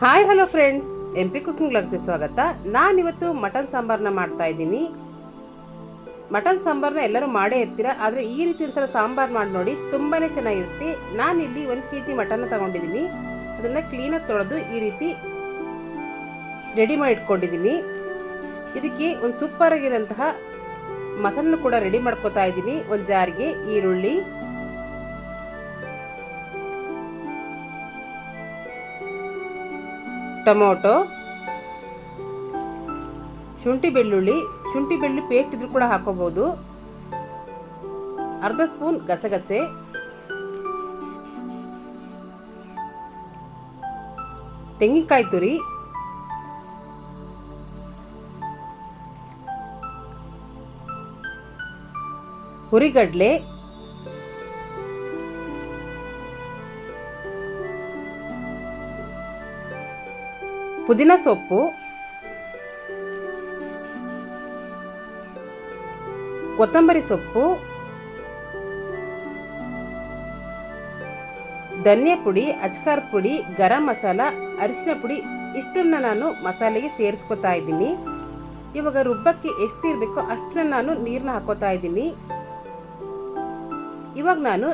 Hi hello friends M P cooking ಬ್ಲಾಗ್ಸ್ಗೆ ಸ್ವಾಗತ. ನಾನಿವತ್ತು mutton ಸಾಂಬಾರನ್ನ ಮಾಡ್ತಾ ಇದ್ದೀನಿ. ಮಟನ್ ಸಾಂಬಾರನ್ನ ಎಲ್ಲರೂ ಮಾಡೇ ಇರ್ತೀರ, ಆದರೆ ಈ ರೀತಿ ಒಂದ್ಸಲ ಸಾಂಬಾರು ಮಾಡಿ ನೋಡಿ ತುಂಬಾ ಚೆನ್ನಾಗಿರುತ್ತೆ. ನಾನಿಲ್ಲಿ ಒಂದು ಕೆ ಜಿ ಮಟನ್ನ ತಗೊಂಡಿದ್ದೀನಿ. ಅದನ್ನು ಕ್ಲೀನಾಗಿ ತೊಳೆದು ಈ ರೀತಿ ರೆಡಿ ಮಾಡಿ ಇಟ್ಕೊಂಡಿದ್ದೀನಿ. ಇದಕ್ಕೆ ಒಂದು ಸೂಪರ್ ಆಗಿರೋಂತಹ ಮಸಾಲನ್ನು ಕೂಡ ರೆಡಿ ಮಾಡ್ಕೋತಾ ಇದ್ದೀನಿ. ಒಂದು ಜಾರಿಗೆ ಈರುಳ್ಳಿ ಟೊಮೊಟೊ, ಶುಂಠಿ ಬೆಳ್ಳುಳ್ಳಿ ಶುಂಠಿ ಬೆಳ್ಳುಳ್ಳಿ ಪೇಸ್ಟ್ ಇದ್ರೂ ಕೂಡ ಹಾಕೋಬಹುದು ಅರ್ಧ ಸ್ಪೂನ್ ಗಸಗಸೆ. ತೆಂಗಿನಕಾಯಿ ತುರಿ. ಹುರಿಗಡ್ಲೆ. ಪುದೀನ ಸೊಪ್ಪು. ಕೊತ್ತಂಬರಿ ಸೊಪ್ಪು. ಧನ್ಯ ಪುಡಿ ಅಚ್ಕಾರ್ ಪುಡಿ, ಗರಂ ಮಸಾಲ, ಅರಿಶಿನ ಪುಡಿ ಇಷ್ಟನ್ನ ನಾನು ಮಸಾಲೆಗೆ ಸೇರಿಸ್ಕೊತಾ ಇದ್ದೀನಿ. ಇವಾಗ ರುಬ್ಬಕ್ಕೆ ಎಷ್ಟು ಇರಬೇಕೋ ಅಷ್ಟನ್ನ ನಾನು ನೀರನ್ನ ಹಾಕೋತಾ ಇದ್ದೀನಿ. ಇವಾಗ ನಾನು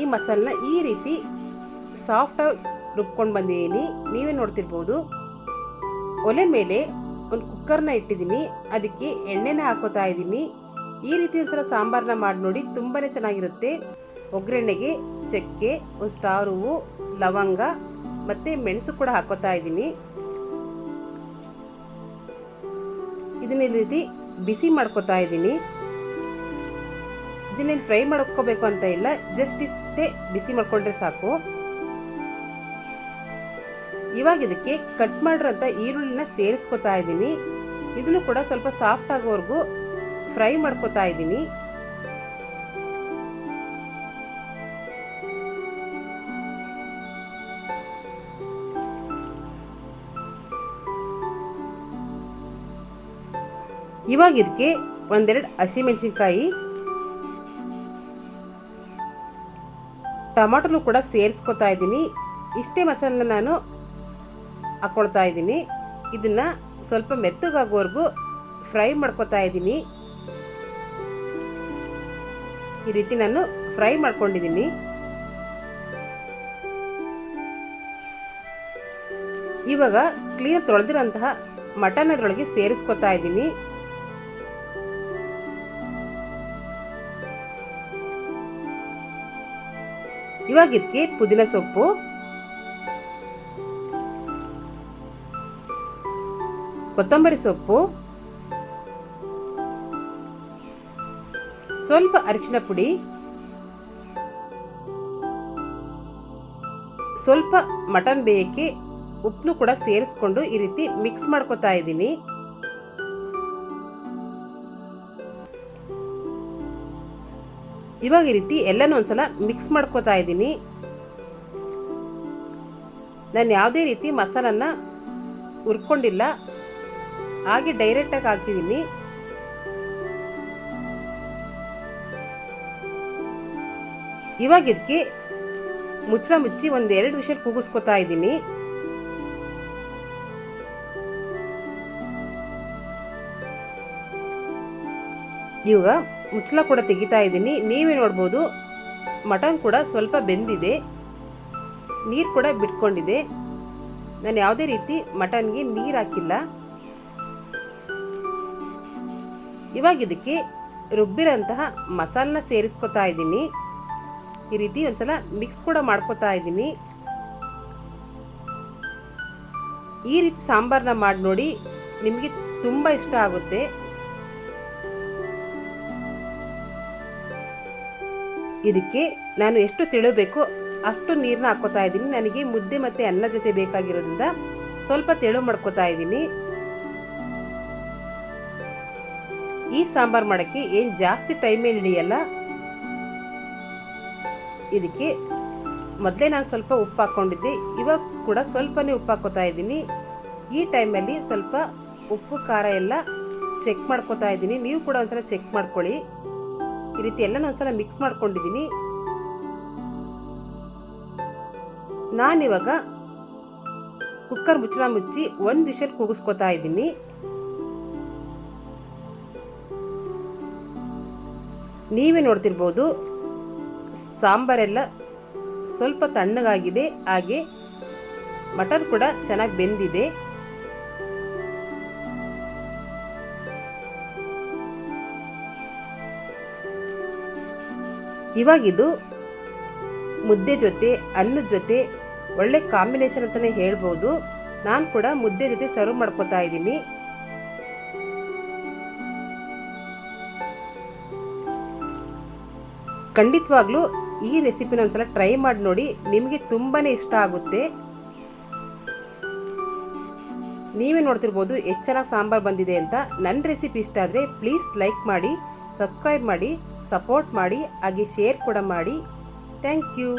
ಈ ಮಸಾಲನ ಈ ರೀತಿ ಸಾಫ್ಟಾಗಿ ರುಬ್ಕೊಂಡು ಬಂದಿದ್ದೀನಿ. ನೀವೇ ನೋಡ್ತಿರ್ಬೋದು. ಒಲೆ ಮೇಲೆ ಒಂದು ಕುಕ್ಕರ್ನ ಇಟ್ಟಿದ್ದೀನಿ. ಅದಕ್ಕೆ ಎಣ್ಣೆನ ಹಾಕೋತಾ ಇದ್ದೀನಿ. ಈ ರೀತಿ ಒಂದ್ಸಲ ಸಾಂಬಾರನ್ನ ಮಾಡಿ ನೋಡಿ ತುಂಬಾ ಚೆನ್ನಾಗಿರುತ್ತೆ. ಒಗ್ಗರಣೆಗೆ ಚಕ್ಕೆ, ಒಂದು ಸ್ಟಾರ್ ಹೂವು, ಲವಂಗ ಮತ್ತು ಮೆಣಸು ಕೂಡ ಹಾಕೋತಾ ಇದ್ದೀನಿ. ಇದನ್ನ ಈ ರೀತಿ ಬಿಸಿ ಮಾಡ್ಕೋತಾ ಇದ್ದೀನಿ. ಇದನ್ನೇನು ಫ್ರೈ ಮಾಡ್ಕೋಬೇಕು ಅಂತ ಇಲ್ಲ, ಜಸ್ಟ್ ಇಷ್ಟೇ ಬಿಸಿ ಮಾಡ್ಕೊಂಡ್ರೆ ಸಾಕು. ಇವಾಗ ಇದಕ್ಕೆ ಕಟ್ ಮಾಡಿರೋಂಥ ಈರುಳ್ಳಿನ ಸೇರಿಸ್ಕೊತಾ ಇದ್ದೀನಿ. ಇದನ್ನು ಕೂಡ ಸ್ವಲ್ಪ ಸಾಫ್ಟ್ ಆಗೋವರೆಗೂ ಫ್ರೈ ಮಾಡ್ಕೊತಾ ಇದ್ದೀನಿ. ಇವಾಗ ಇದಕ್ಕೆ ಒಂದೆರಡು ಹಸಿಮೆಣಸಿನ್ಕಾಯಿ, ಟೊಮಾಟೊನು ಕೂಡ ಸೇರಿಸ್ಕೊತಾ ಇದ್ದೀನಿ. ಇಷ್ಟೇ ಮಸಾಲನ ನಾನು ಹಾಕ್ಕೊಳ್ತಾ ಇದ್ದೀನಿ. ಇದನ್ನು ಸ್ವಲ್ಪ ಮೆತ್ತಗಾಗೋವರೆಗೂ ಫ್ರೈ ಮಾಡ್ಕೊತಾ ಇದ್ದೀನಿ. ಈ ರೀತಿ ನಾನು ಫ್ರೈ ಮಾಡ್ಕೊಂಡಿದ್ದೀನಿ. ಇವಾಗ ಕ್ಲೀನ್ ತೊಳೆದಿರೋಂತಹ ಮಟನ್ ಅದರೊಳಗೆ ಸೇರಿಸ್ಕೊತಾ ಇದ್ದೀನಿ. ಇವಾಗ ಇದಕ್ಕೆ ಪುದೀನ ಸೊಪ್ಪು. ಕೊತ್ತಂಬರಿ ಸೊಪ್ಪು, ಸ್ವಲ್ಪ ಅರಿಶಿನ ಪುಡಿ, ಸ್ವಲ್ಪ ಮಟನ್ ಬೇಯಕ್ಕೆ ಉಪ್ಪನ್ನು ಕೂಡ ಸೇರಿಸ್ಕೊಂಡು ಈ ರೀತಿ ಮಿಕ್ಸ್ ಮಾಡ್ಕೋತಾ ಇದ್ದೀನಿ. ಇವಾಗ ಈ ರೀತಿ ಎಲ್ಲನೂ ಒಂದ್ಸಲ ಮಿಕ್ಸ್ ಮಾಡ್ಕೋತಾ ಇದ್ದೀನಿ. ನಾನು ಯಾವುದೇ ರೀತಿ ಮಸಾಲನ್ನ ಹುರ್ಕೊಂಡಿಲ್ಲ. ಹಾಗೆ ಡೈರೆಕ್ಟಾಗಿ ಹಾಕಿದ್ದೀನಿ ಇವಾಗ ಇದಕ್ಕೆ ಮುಚ್ಚಳ ಮುಚ್ಚಿ ಒಂದು ಎರಡು ವಿಷಲ್ ಕೂಗಿಸ್ಕೊತಾ ಇದ್ದೀನಿ. ಇವಾಗ ಮುಚ್ಚಳ ಕೂಡ ತೆಗಿತಾ ಇದ್ದೀನಿ. ನೀವೇ ನೋಡ್ಬೋದು, ಮಟನ್ ಕೂಡ ಸ್ವಲ್ಪ ಬೆಂದಿದೆ. ನೀರು ಕೂಡ ಬಿಟ್ಕೊಂಡಿದೆ. ನಾನು ಯಾವುದೇ ರೀತಿ ಮಟನ್ಗೆ ನೀರು ಹಾಕಿಲ್ಲ. ಇವಾಗ ಇದಕ್ಕೆ ರುಬ್ಬಿರೋಂತಹ ಮಸಾಲನ ಸೇರಿಸ್ಕೊತಾ ಇದ್ದೀನಿ. ಈ ರೀತಿ ಒಂದ್ಸಲ ಮಿಕ್ಸ್ ಕೂಡ ಮಾಡ್ಕೊತಾ ಇದ್ದೀನಿ. ಈ ರೀತಿ ಸಾಂಬಾರನ್ನ ಮಾಡಿ ನೋಡಿ ನಿಮಗೆ ತುಂಬ ಇಷ್ಟ ಆಗುತ್ತೆ. ಇದಕ್ಕೆ ನಾನು ಎಷ್ಟು ತಿಳಬೇಕು ಅಷ್ಟು ನೀರನ್ನ ಹಾಕೋತಾ ಇದ್ದೀನಿ. ನನಗೆ ಮುದ್ದೆ ಮತ್ತು ಅನ್ನ ಜೊತೆ ಬೇಕಾಗಿರೋದ್ರಿಂದ ಸ್ವಲ್ಪ ತೆಳು ಮಾಡ್ಕೋತಾ ಇದ್ದೀನಿ. ಈ ಸಾಂಬಾರು ಮಾಡೋಕ್ಕೆ ಏನು ಜಾಸ್ತಿ ಟೈಮ್ ಏನು ಹಿಡಿಯಲ್ಲ? ಇದಕ್ಕೆ ಮೊದಲೇ ನಾನು ಸ್ವಲ್ಪ ಉಪ್ಪು ಹಾಕ್ಕೊಂಡಿದ್ದೆ ಇವಾಗ ಕೂಡ ಸ್ವಲ್ಪನೇ ಉಪ್ಪು ಹಾಕೋತಾ ಇದ್ದೀನಿ. ಈ ಟೈಮಲ್ಲಿ ಸ್ವಲ್ಪ ಉಪ್ಪು, ಖಾರ ಎಲ್ಲ ಚೆಕ್ ಮಾಡ್ಕೋತಾ ಇದ್ದೀನಿ. ನೀವು ಕೂಡ ಒಂದ್ಸಲ ಚೆಕ್ ಮಾಡ್ಕೊಳ್ಳಿ. ಈ ರೀತಿ ಎಲ್ಲ ಒಂದ್ಸಲ ಮಿಕ್ಸ್ ಮಾಡ್ಕೊಂಡಿದ್ದೀನಿ. ನಾನಿವಾಗ ಕುಕ್ಕರ್ ಮುಚ್ಚಳ ಮುಚ್ಚಿ ಒಂದು ವಿಷಲ್ ಕೂಗಿಸ್ಕೊತಾ ಇದ್ದೀನಿ. ನೀವೇ ನೋಡ್ತಿರ್ಬೋದು, ಸಾಂಬಾರೆಲ್ಲ ಸ್ವಲ್ಪ ತಣ್ಣಗಾಗಿದೆ, ಹಾಗೆ ಮಟನ್ ಕೂಡ ಚೆನ್ನಾಗಿ ಬೆಂದಿದೆ. ಇವಾಗಿದು ಮುದ್ದೆ ಜೊತೆ, ಅನ್ನದ ಜೊತೆ ಒಳ್ಳೆ ಕಾಂಬಿನೇಷನ್ ಅಂತಲೇ ಹೇಳ್ಬೋದು. ನಾನು ಕೂಡ ಮುದ್ದೆ ಜೊತೆ ಸರ್ವ್ ಮಾಡ್ಕೋತಾ ಇದ್ದೀನಿ. ಖಂಡಿತವಾಗ್ಲೂ ಈ ರೆಸಿಪಿನ ಒಂದ್ಸಲ ಟ್ರೈ ಮಾಡಿ ನೋಡಿ, ನಿಮಗೆ ತುಂಬಾ ಇಷ್ಟ ಆಗುತ್ತೆ. ನೀವೇ ನೋಡ್ತಿರ್ಬೋದು ಎಷ್ಟು ಚೆನ್ನಾಗಿ ಸಾಂಬಾರು ಬಂದಿದೆ ಅಂತ. ನನ್ನ ರೆಸಿಪಿ ಇಷ್ಟ ಆದರೆ ಪ್ಲೀಸ್ ಲೈಕ್ ಮಾಡಿ, ಸಬ್ಸ್ಕ್ರೈಬ್ ಮಾಡಿ, ಸಪೋರ್ಟ್ ಮಾಡಿ, ಹಾಗೆ ಶೇರ್ ಕೂಡ ಮಾಡಿ. Thank you.